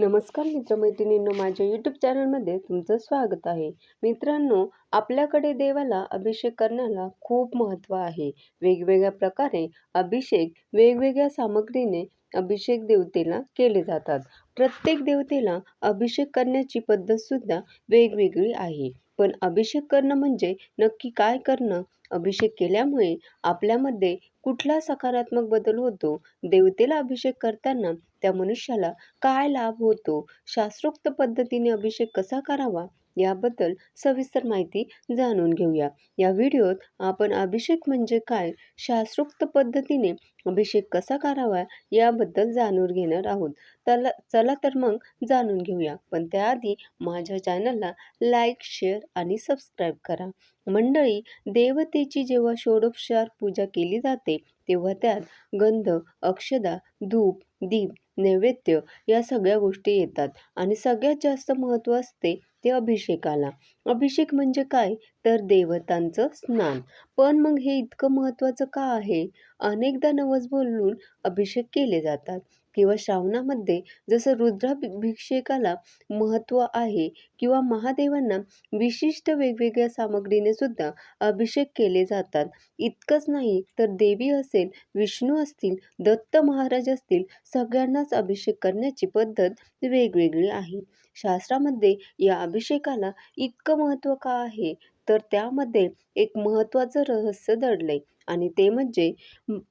नमस्कार मित्रमैत्रिणींनो माझ्या यूट्यूब चॅनलमध्ये तुमचं स्वागत आहे. मित्रांनो आपल्याकडे देवाला अभिषेक करण्याला खूप महत्त्व आहे. वेगवेगळ्या प्रकारे अभिषेक वेगवेगळ्या सामग्रीने अभिषेक देवतेला केले जातात. प्रत्येक देवतेला अभिषेक करण्याची पद्धतसुद्धा वेगवेगळी आहे. पण अभिषेक करणं म्हणजे नक्की काय करणं? अभिषेक केल्यामुळे आपल्यामध्ये कुठला सकारात्मक बदल होतो? देवतेला अभिषेक करताना त्या मनुष्याला काय लाभ होतो? शास्त्रोक्त पद्धतीने अभिषेक कसा करावा? याबद्दल सविस्तर माहिती जाणून घेऊया. या व्हिडिओत आपण अभिषेक म्हणजे काय शास्त्रोक्त पद्धतीने अभिषेक कसा करावा याबद्दल जाणून घेणार आहोत. चला चला तर मग जाणून घेऊया. पण त्याआधी माझ्या चॅनलला लाईक शेअर आणि सबस्क्राईब करा. मंडळी देवतेची जेव्हा षोडोपचार पूजा केली जाते तेव्हा त्यात गंध अक्षदा धूप दीप नैवेद्य या सगळ्या गोष्टी येतात. आणि सगळ्यात जास्त महत्त्व असते ते अभिषेकाला. अभिषेक म्हणजे काय? तर देवतांचं स्नान. पण मग हे इतकं महत्त्वाचं का आहे? अनेकदा नवस बोलून अभिषेक केले जातात. किंवा श्रावणामध्ये जसं रुद्राभिषेकाला महत्त्व आहे किंवा महादेवांना विशिष्ट वेगवेगळ्या सामग्रीने सुद्धा अभिषेक केले जातात. इतकंच नाही तर देवी असेल विष्णू असतील दत्त महाराज असतील सगळ्यांनाच अभिषेक करण्याची पद्धत वेगवेगळी आहे. शास्त्रामध्ये या अभिषेकाला इतकं महत्त्व का आहे? तर त्यामध्ये एक महत्त्वाचं रहस्य दडलंय आणि ते म्हणजे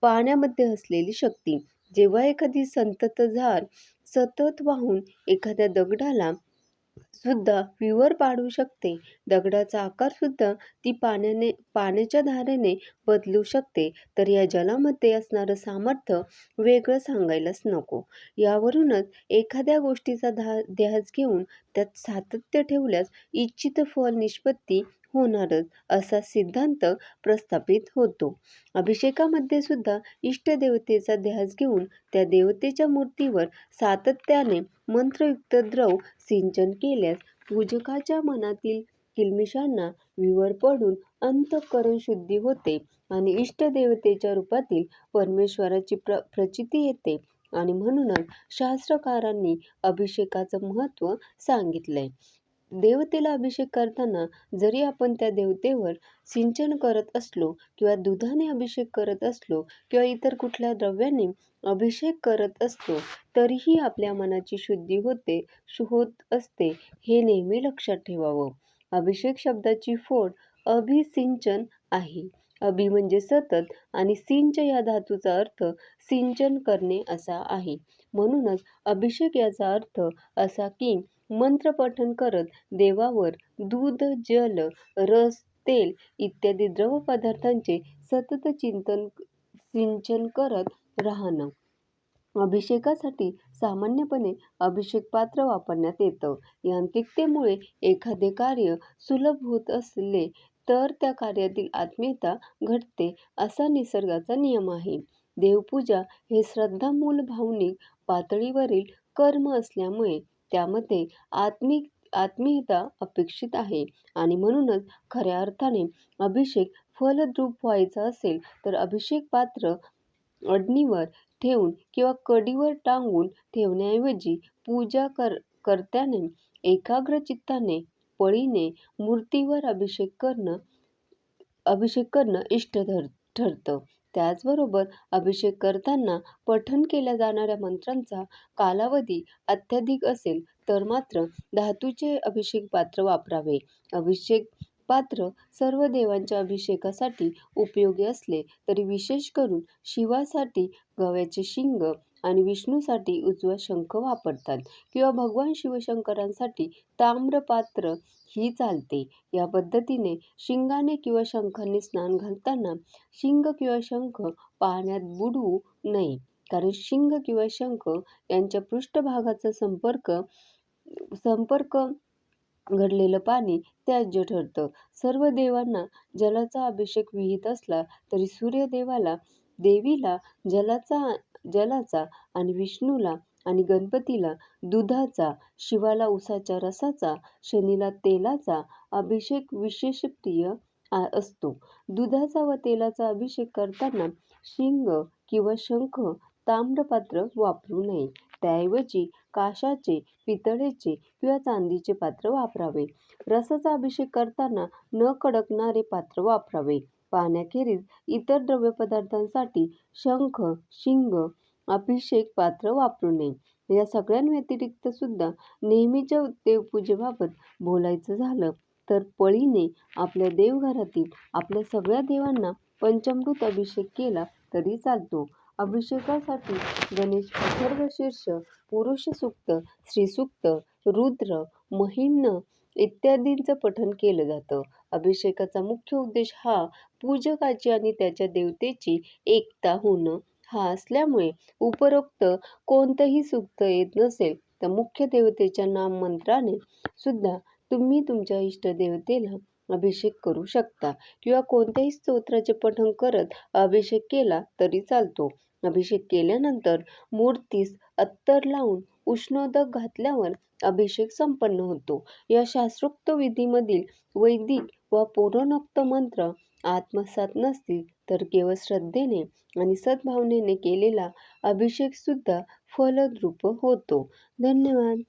पाण्यामध्ये असलेली शक्ती. जेव्हा एखादी संततधार सतत वाहून एखाद्या दगडाला सुद्धा विवर पाडू शकते. दगडाचा आकार सुद्धा ती पाण्याने पाण्याच्या धारेने बदलू शकते. तर या जलामध्ये असणारं सामर्थ्य वेगळं सांगायलाच नको. यावरूनच एखाद्या गोष्टीचा धा ध्यास घेऊन त्यात सातत्य ठेवल्यास इच्छित फल निष्पत्ती होणारच असा सिद्धांत प्रस्थापित होतो. अभिषेकामध्ये सुद्धा इष्टदेवतेचा ध्यास घेऊन त्या देवतेच्या मूर्तीवर सातत्याने मंत्रयुक्त द्रव सिंचन केल्यास पूजकाच्या मनातील किलमिशांना विवर पडून अंतःकरण शुद्धी होते आणि इष्टदेवतेच्या रूपातील परमेश्वराची प्र प्रचिती येते. आणि म्हणूनच शास्त्रकारांनी अभिषेकाचं महत्त्व सांगितलंय. देवतेला अभिषेक करताना जरी आपण त्या देवतेवर सिंचन करत असलो किंवा दुधाने अभिषेक करत असलो किंवा इतर कुठल्या द्रव्याने अभिषेक करत असतो तरीही आपल्या मनाची शुद्धी होते होत असते हे नेहमी लक्षात ठेवावं. अभिषेक शब्दाची फोड अभिसिंचन आहे. अभि म्हणजे सतत आणि सिंच या धातूचा अर्थ सिंचन करणे असा आहे. म्हणूनच अभिषेक याचा अर्थ असा की मंत्रपठण करत देवावर दूध जल रस तेल इत्यादी द्रव पदार्थांचे सतत चिंतन सिंचन करत राहणं. अभिषेकासाठी सामान्यपणे अभिषेक पात्र वापरण्यात येतं. यांत्रिकतेमुळे एखादे कार्य सुलभ होत असले तर त्या कार्यातील आत्मीयता घटते असा निसर्गाचा नियम आहे. देवपूजा हे श्रद्धामूल भावनिक पातळीवरील कर्म असल्यामुळे त्यामध्ये आत्मिक आत्मीयता अपेक्षित आहे. आणि म्हणूनच खऱ्या अर्थाने अभिषेक फलद्रूप व्हायचा असेल तर अभिषेक पात्र अडणीवर ठेवून किंवा कडीवर टांगून ठेवण्याऐवजी पूजा कर कर्त्याने एकाग्र चित्ताने पळीने मूर्तीवर अभिषेक करणं अभिषेक करणं इष्ट धर ठरतं. त्याचबरोबर अभिषेक करताना पठण केल्या जाणाऱ्या मंत्रांचा कालावधी अत्याधिक असेल तर मात्र धातूचे अभिषेक पात्र वापरावे. अभिषेक पात्र सर्व देवांच्या अभिषेकासाठी उपयोगी असले तरी विशेष करून शिवासाठी गव्याचे शिंग आणि विष्णूसाठी उजवा शंख वापरतात किंवा भगवान शिवशंकरांसाठी ताम्रपात्र ही चालते. या पद्धतीने शिंगाने किंवा शंखाने स्नान घालताना शिंग किंवा शंख पाण्यात बुडवू नये. कारण शिंग किंवा शंख यांच्या पृष्ठभागाचा संपर्क संपर्क घडलेलं पाणी त्याज्य ठरतं. सर्व देवांना जलाचा अभिषेक विहित असला तरी सूर्यदेवाला देवीला जलाचा जलाचा आणि विष्णूला आणि गणपतीला दुधाचा शिवाला उसाच्या रसाचा शनीला तेलाचा अभिषेक विशेष प्रिय असतो. दुधाचा व तेलाचा अभिषेक करताना शिंग किंवा शंख ताम्रपात्र वापरू नये. त्याऐवजी काशाचे पितळेचे किंवा चांदीचे पात्र वापरावे. रसाचा अभिषेक करताना न कडकणारे पात्र वापरावे. पाण्याखेरीज इतर द्रव्यपदार्थांसाठी शंख शिंग अभिषेक पात्र वापरू नये. या सगळ्यांव्यतिरिक्त सुद्धा नेहमीच्या देवपूजेबाबत बोलायचं झालं तर पळीने आपल्या देवघरातील आपल्या सगळ्या देवांना पंचामृत अभिषेक केला तरी चालतो. अभिषेकासाठी गणेश अथर्वशीर्ष पुरुष सूक्त श्रीसूक्त रुद्र महिम्न इत्यादींचं पठण केलं जातं. अभिषेकाचा मुख्य उद्देश हा पूजकाची आणि त्याच्या देवतेची एकता होणं. हा असल्यामुळे उपरोक्त कोणतंही सूक्त येत नसेल तर मुख्य देवतेच्या नाम मंत्राने सुद्धा तुम्ही तुमच्या इष्टदेवतेला अभिषेक करू शकता किंवा कोणत्याही स्तोत्राचे पठण करत अभिषेक केला तरी चालतो. अभिषेक केल्यानंतर मूर्तीस अत्तर लावून उष्णोदक घातल्यावर अभिषेक संपन्न होतो. या शास्त्रोक्त विधीमधील वैदिक व पुराणोक्त मंत्र आत्मसात नसतील तर केवळ श्रद्धेने आणि सद्भावनेने केलेला अभिषेक सुद्धा फलद्रूप होतो. धन्यवाद.